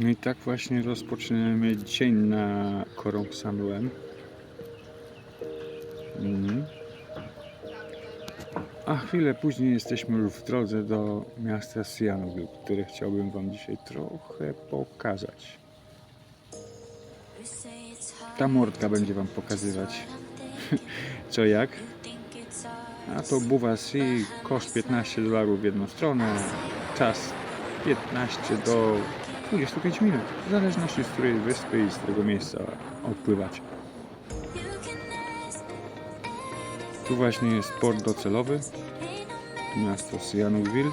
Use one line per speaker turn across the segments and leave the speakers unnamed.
No i tak właśnie rozpoczynamy dzień na Korong Samuem. Mhm. A chwilę później jesteśmy już w drodze do miasta Sihanoukville, które chciałbym Wam dzisiaj trochę pokazać. Ta mordka będzie Wam pokazywać co jak. A to Buwa Sea, koszt 15 dolarów w jedną stronę, czas 15 do 25 minut, w zależności z której wyspy i z którego miejsca odpływać. Tu właśnie jest port docelowy, miasto Sihanoukville.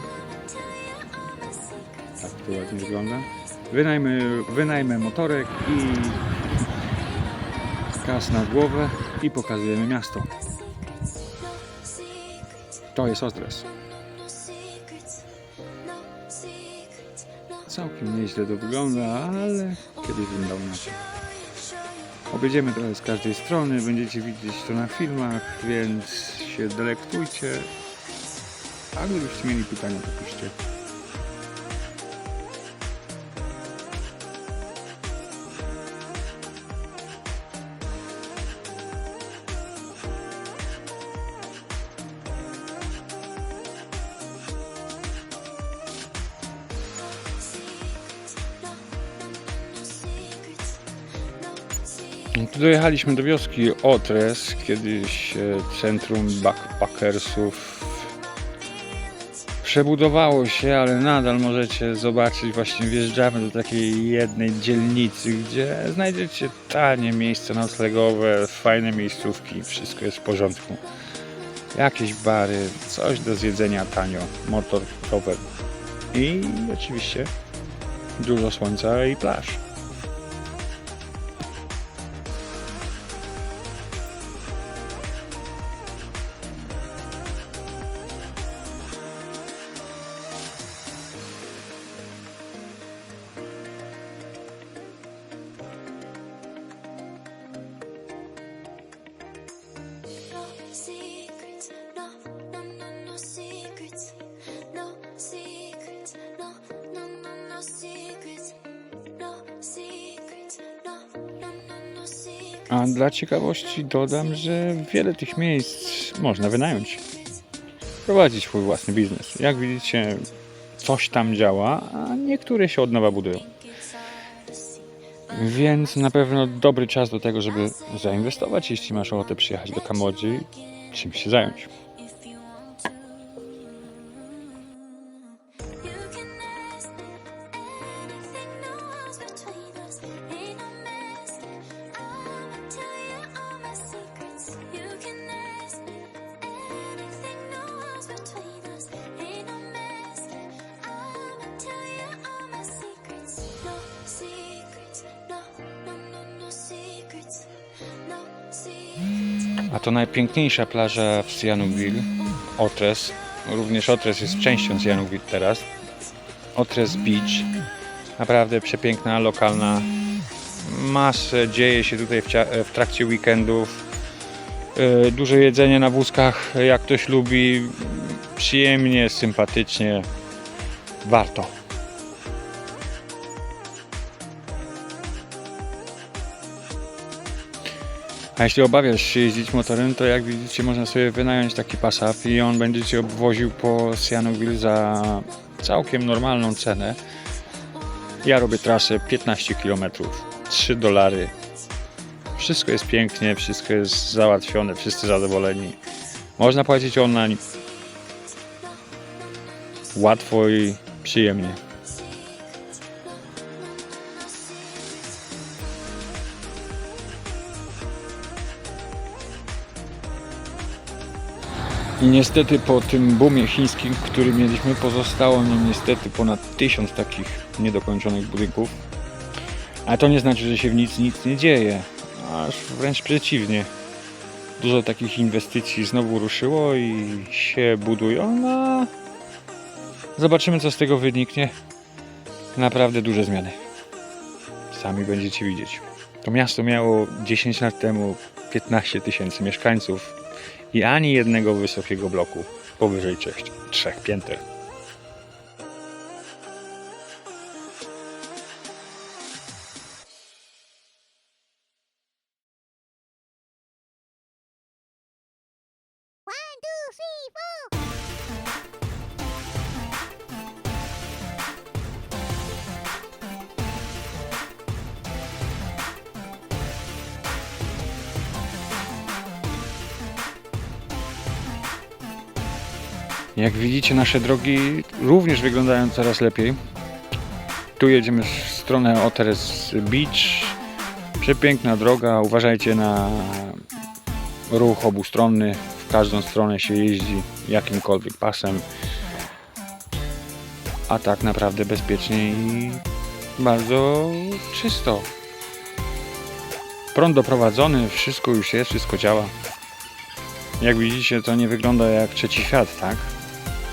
Tak to ładnie wygląda. Wynajmę, wynajmę motorek i kas na głowę i pokazujemy miasto. To jest Ostres. Całkiem nieźle to wygląda, ale kiedyś wyglądał inaczej. Objedziemy trochę z każdej strony, będziecie widzieć to na filmach, więc się delektujcie. A gdybyście mieli pytania, to piszcie. Dojechaliśmy do wioski Otres, kiedyś e, centrum backpackersów. Przebudowało się, ale nadal możecie zobaczyć, właśnie wjeżdżamy do takiej jednej dzielnicy, gdzie znajdziecie tanie miejsca noclegowe, fajne miejscówki, wszystko jest w porządku. Jakieś bary, coś do zjedzenia tanio, motor, rower i oczywiście dużo słońca i plaż. A dla ciekawości dodam, że wiele tych miejsc można wynająć. Prowadzić swój własny biznes. Jak widzicie, coś tam działa, a niektóre się od nowa budują. Więc na pewno dobry czas do tego, żeby zainwestować, jeśli masz ochotę przyjechać do Kambodży i czymś się zająć. A to najpiękniejsza plaża w Sihanoukville, Otres. Również Otres jest częścią Sihanoukville teraz. Otres Beach. Naprawdę przepiękna, lokalna. Masę dzieje się tutaj w, trakcie weekendów. Yy, Dużo jedzenia na wózkach, jak ktoś lubi. Przyjemnie, sympatycznie. Warto. A jeśli obawiasz się jeździć motorem, to jak widzicie można sobie wynająć taki pasap i on będzie Cię obwoził po Sihanoukville za całkiem normalną cenę. Ja robię trasę 15 km, 3 dolary. Wszystko jest pięknie, wszystko jest załatwione, wszyscy zadowoleni. Można płacić online. Łatwo i przyjemnie. I niestety po tym boomie chińskim, który mieliśmy, pozostało nam niestety ponad tysiąc takich niedokończonych budynków. Ale to nie znaczy, że się w nic nic nie dzieje. Aż wręcz przeciwnie. Dużo takich inwestycji znowu ruszyło i się budują, no a zobaczymy co z tego wyniknie. Naprawdę duże zmiany. Sami będziecie widzieć. To miasto miało 10 lat temu 15 tysięcy mieszkańców i ani jednego wysokiego bloku powyżej trzech, trzech pięter. Jak widzicie, nasze drogi również wyglądają coraz lepiej. Tu jedziemy w stronę Oteres Beach. Przepiękna droga. Uważajcie na ruch obustronny. W każdą stronę się jeździ jakimkolwiek pasem. A tak naprawdę bezpiecznie i bardzo czysto. Prąd doprowadzony, wszystko już jest, wszystko działa. Jak widzicie, to nie wygląda jak trzeci świat, tak?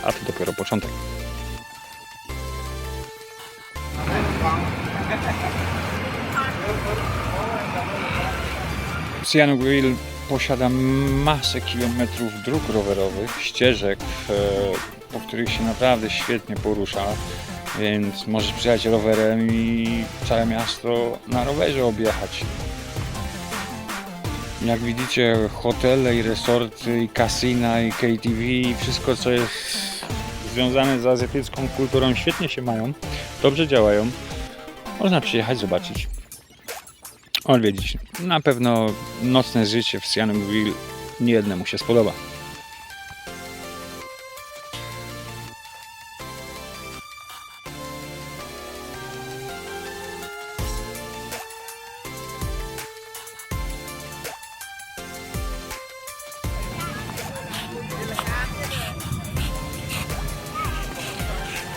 A to dopiero początek. Sihanoukville posiada masę kilometrów dróg rowerowych, ścieżek, po których się naprawdę świetnie porusza, więc możesz przyjechać rowerem i całe miasto na rowerze objechać. Jak widzicie, hotele i resorty, i kasyna, i KTV, i wszystko co jest związane z azjatycką kulturą świetnie się mają, dobrze działają. Można przyjechać, zobaczyć, odwiedzić. Na pewno nocne życie w Sihanoukville niejednemu się spodoba.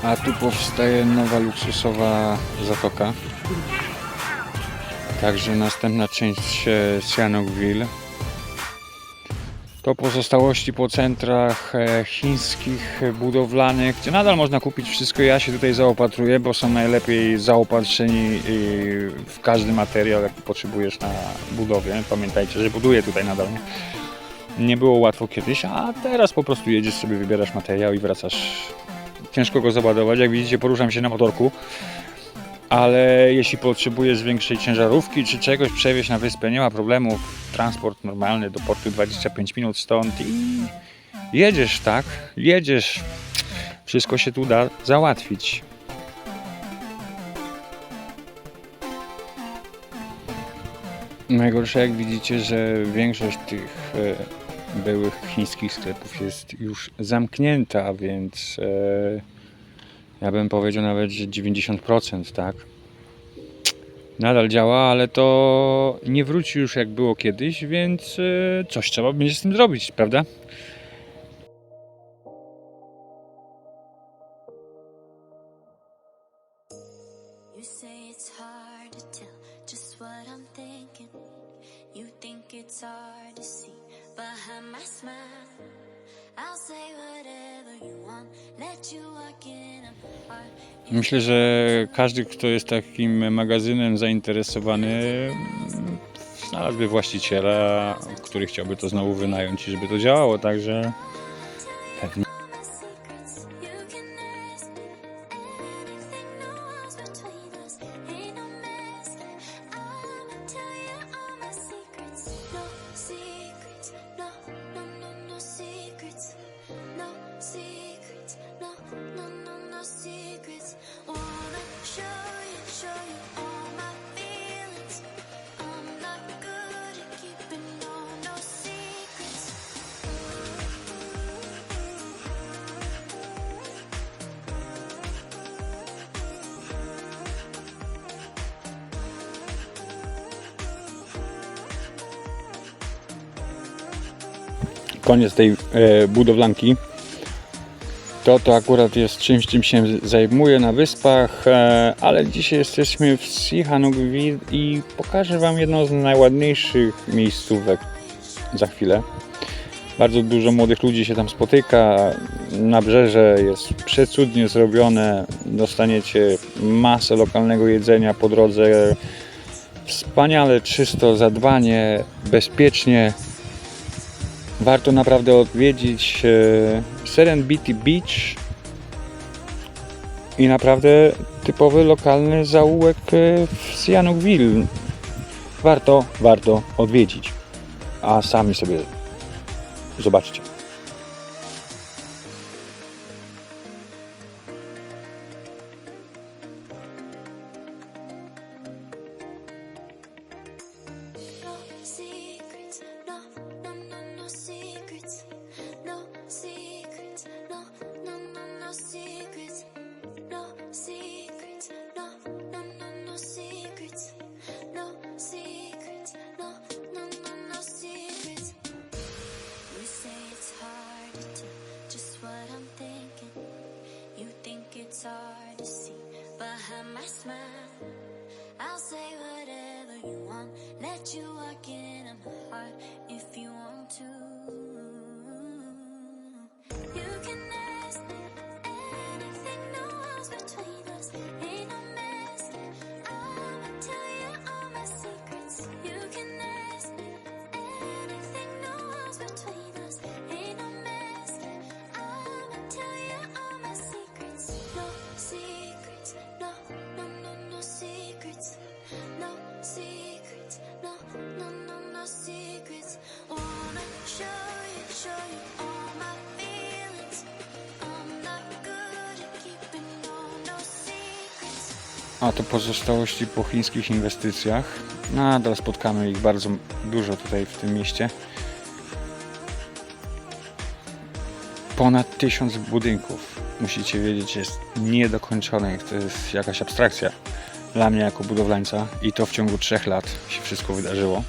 A tu powstaje nowa luksusowa zatoka. Także następna część e, Sihanoukville. To pozostałości po centrach e, chińskich, budowlanych, gdzie nadal można kupić wszystko. Ja się tutaj zaopatruję, bo są najlepiej zaopatrzeni w każdy materiał, jaki potrzebujesz na budowie. Pamiętajcie, że buduję tutaj nadal. Nie? nie było łatwo kiedyś, a teraz po prostu jedziesz sobie, wybierasz materiał i wracasz. Ciężko go załadować. Jak widzicie, poruszam się na motorku ale jeśli potrzebujesz większej ciężarówki czy czegoś przewieźć na wyspę, nie ma problemu. Transport normalny do portu 25 minut stąd i jedziesz, tak? Jedziesz. Wszystko się tu da załatwić. Najgorsze, jak widzicie, że większość tych e, byłych chińskich sklepów jest już zamknięta, więc e, ja bym powiedział nawet, że 90%, tak? Nadal działa, ale to nie wróci już jak było kiedyś, więc e, coś trzeba będzie z tym zrobić, prawda?
You think it's hard to see behind my smile. I'll say whatever you want, let you walk in heart.
Myślę, że każdy, kto jest takim magazynem zainteresowany, znalazłby właściciela, który chciałby to znowu wynająć i żeby to działało, także koniec tej e, budowlanki. To to akurat jest czymś, czym się zajmuję na wyspach, e, ale dzisiaj jesteśmy w Sihanoukville i pokażę Wam jedną z najładniejszych miejscówek za chwilę. Bardzo dużo młodych ludzi się tam spotyka. Nabrzeże jest przecudnie zrobione. Dostaniecie masę lokalnego jedzenia po drodze. Wspaniale, czysto, zadbanie, bezpiecznie. Warto naprawdę odwiedzić e, Serengeti Beach i naprawdę typowy lokalny zaułek e, w Sihanoukville. Warto, warto odwiedzić. A sami sobie zobaczcie.
You
A to pozostałości po chińskich inwestycjach. Nadal spotkamy ich bardzo dużo tutaj w tym mieście. Ponad tysiąc budynków, musicie wiedzieć, jest niedokończonych. To jest jakaś abstrakcja dla mnie jako budowlańca i to w ciągu trzech lat się wszystko wydarzyło.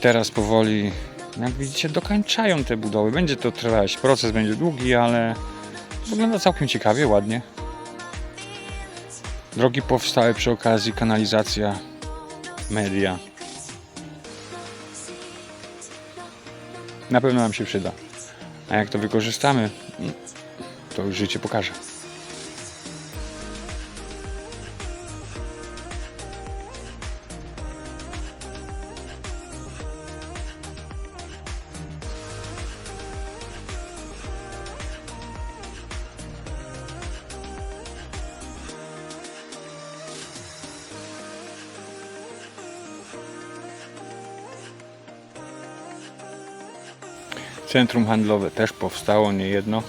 Teraz powoli, jak widzicie, dokończają te budowy. Będzie to trwać, proces będzie długi, ale wygląda całkiem ciekawie, ładnie. Drogi powstały przy okazji kanalizacja, media. Na pewno nam się przyda. A jak to wykorzystamy, to już życie pokaże. Centrum handlowe też powstało, nie jedno.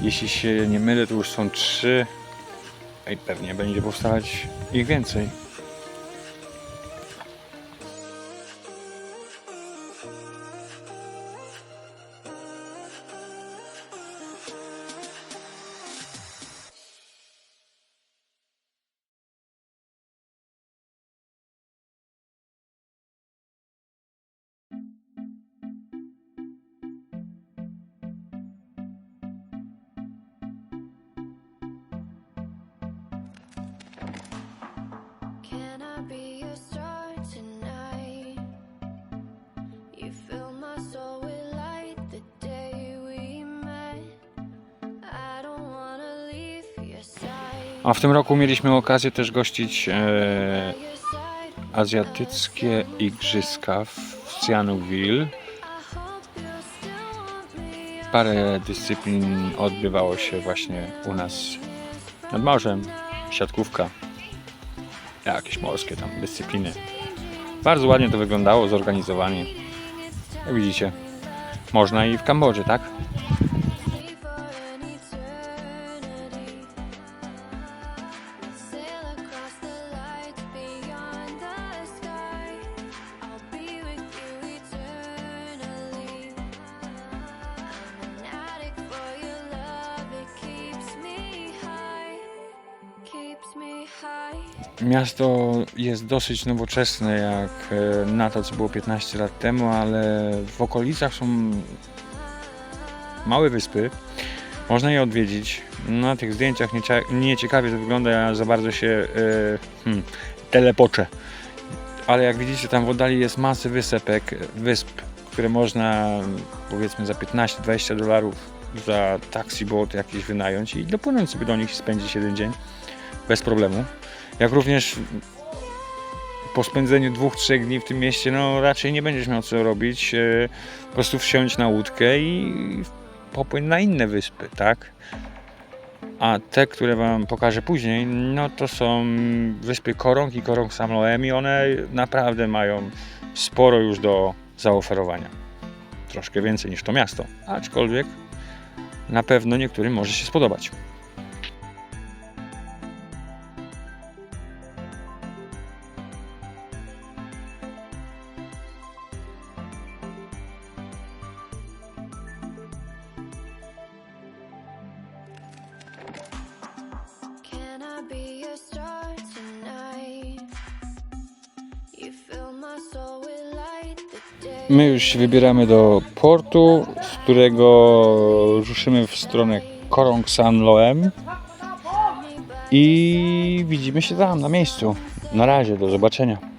Jeśli się nie mylę, to już są trzy. I pewnie będzie powstawać ich więcej. A w tym roku mieliśmy okazję też gościć e, azjatyckie igrzyska w
me.
Parę dyscyplin odbywało się właśnie u nas nad morzem. Siatkówka, jakieś morskie tam dyscypliny. Bardzo ładnie to wyglądało, zorganizowanie. Jak widzicie, można i w Kambodży, tak? Miasto jest dosyć nowoczesne jak e, na to, co było 15 lat temu, ale w okolicach są małe wyspy. Można je odwiedzić. Na tych zdjęciach nieciekawie to wygląda, ja za bardzo się e, hmm, telepoczę. Ale jak widzicie, tam w oddali jest masy wysepek, wysp, które można powiedzmy za 15-20 dolarów za taxi boat jakieś wynająć i dopłynąć sobie do nich i spędzić jeden dzień bez problemu. Jak również po spędzeniu dwóch, trzech dni w tym mieście, no raczej nie będziesz miał co robić. e, Po prostu wsiąść na łódkę i popłyń na inne wyspy, tak? A te, które Wam pokażę później, no to są wyspy Korong i Korong Samloem i one naprawdę mają sporo już do zaoferowania. Troszkę więcej niż to miasto, aczkolwiek na pewno niektórym może się spodobać.
My
już się wybieramy do portu, z którego ruszymy w stronę Korong San Loem. I widzimy się tam na miejscu. Na razie, do zobaczenia.